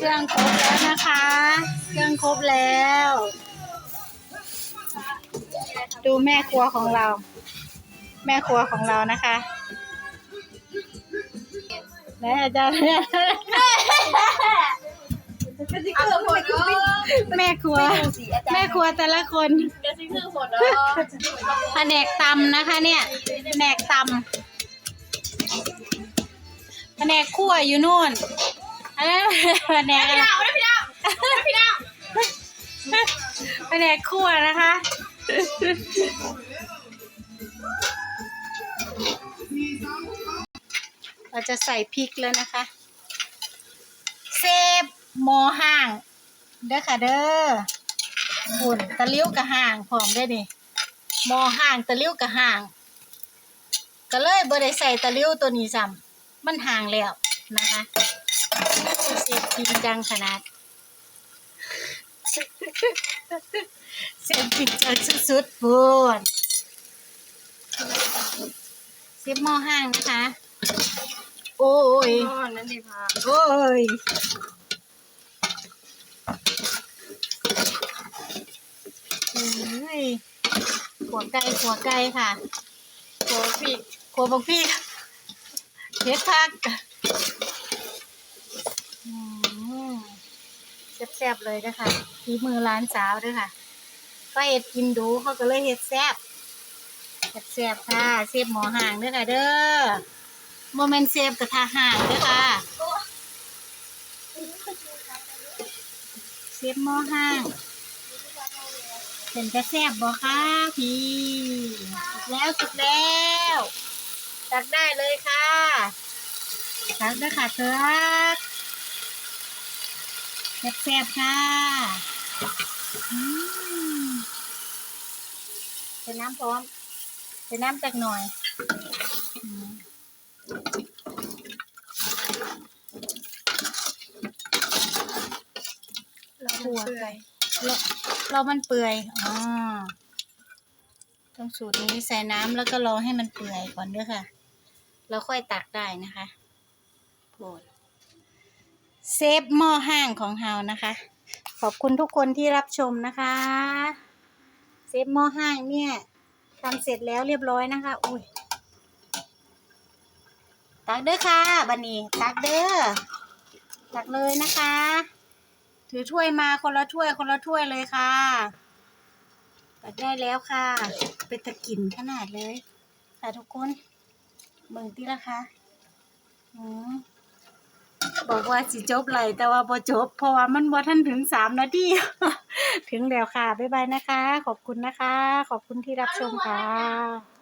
เครื่องครบแล้วนะคะ เครื่องครบแล้ว ดูแม่ครัวของเรา แม่ครัวของเรานะคะแม่อาจารย์ก็สิคือผลเนาะแม่ครัว แม่ครัวแต่ละคนก็สิคือผลเนาะแผนกตำนะคะ เนี่ยแผนกตำแผนกคั่วอยู่นู่นอันนั้น แผนกอะไรเอาได้พี่ดาวพี่ดาวแผนกคั่วนะคะเราจะใส่พริกแล้วนะคะ เซฟหมอห่าง เด้อค่ะเด้อหุ่นตะลิ้วกะห่างพร้อมได้ดิหมอห่างตะลิ้วกะห่าง ก็เลยบ่ได้ใส่ตะลิ้วตัวนี้ซ้ำมันห่างแล้วนะคะ เซฟจริงจังขนาดเสียงปิดจังสุดๆพูนซิปหม้อห้างนะคะ โอ้ยอ๋อนั่นดีพาโอ้ยเฮ้ยขัวไก่ขัวไก่ค่ะโหพี่ขัวบกพี่เฮ็ดพักอืม แซ่บๆเลยนะคะฝีมือร้านสาวด้วยค่ะ ก็เฮ็ดกินดูเขาก็เลยเฮ็ดแซ่บแซ่บๆค่ะเซฟหมอห่างด้วยค่ะเด้อโมเมนต์เซฟกระทะห่างด้วยค่ะเซฟหม้อห้างเป็นกระแซบบ่ค่ะพี่สุกแล้วสุกแล้วตักได้เลยค่ะตักด้วยค่ะเธอ แซ่บๆค่ะอืมเป็นน้ำพร้อมเป็นน้ำจากหน่อยอืมเราหัวไก่เราเรามันเปื่อยอ๋อต้องสูตรนี้ใส่น้ำแล้วก็รอให้มันเปื่อยก่อนด้วยค่ะ แล้วค่อยตักได้นะคะโปรด เซฟหม้อห้างของเฮานะคะ ขอบคุณทุกคนที่รับชมนะคะ เซฟหม้อห้างเนี่ยทำเสร็จแล้วเรียบร้อยนะคะ อุ้ยตักเด้อค่ะบันนี้ตักเด้อตักเลยนะคะ ถือถ้วยมาคนละถ้วยคนละถ้วยเลยค่ะตักได้แล้วค่ะ เป็นตะกินขนาดเลยค่ะทุกคนเบิ่งตีละคะอืม บอกว่าสิจบเลยแต่ว่าบ่จบ เพราะว่ามันบ่ทันถึงสามนาที ถึงแล้วค่ะ บ๊ายบายนะคะ ขอบคุณนะคะ ขอบคุณที่รับชมค่ะ